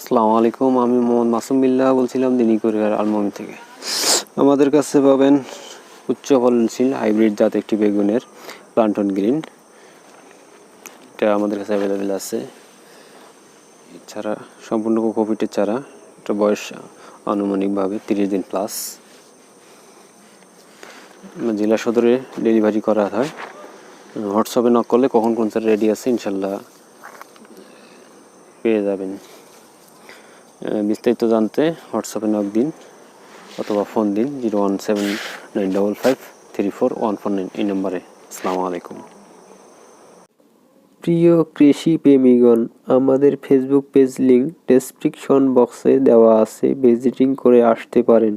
আসসালামু আলাইকুম, আমি মোহাম্মদ মাসুম বিল্লাহ বলছিলাম দিনী কোরিয়ার আলমমি থেকে। আমাদের কাছে পাবেন উচ্চ ফলনশীল হাইব্রিড জাত একটি বেগুনের প্লান্টন গ্রিন। এটা আমাদের কাছে অ্যাভেলেবেল আছে। এছাড়া সম্পূর্ণ কোকোপিটের চারা। এটা বয়স আনুমানিকভাবে তিরিশ দিন প্লাস জেলা সদরে ডেলিভারি করা হয়। হোয়াটসঅ্যাপে নক করলে কখন কোন স্যার রেডি আছে, ইনশাল্লাহ পেয়ে যাবেন। বিস্তারিত জানতে হোয়াটসঅ্যাপে নক দিন অথবা ফোন দিন zero one seven nine double five three four one four nine এই নম্বরে। আসসালামু আলাইকুম। প্রিয় কৃষি প্রেমীগণ, আমাদের ফেসবুক পেজ লিঙ্ক ডেসক্রিপশন বক্সে দেওয়া আছে। ভিজিটিং করে আসতে পারেন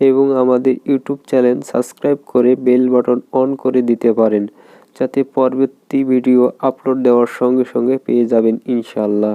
এবং আমাদের ইউটিউব চ্যানেল সাবস্ক্রাইব করে বেল বাটন অন করে দিতে পারেন যাতে পরবর্তী ভিডিও আপলোড দেওয়ার সঙ্গে সঙ্গে পেয়ে যাবেন ইনশাল্লাহ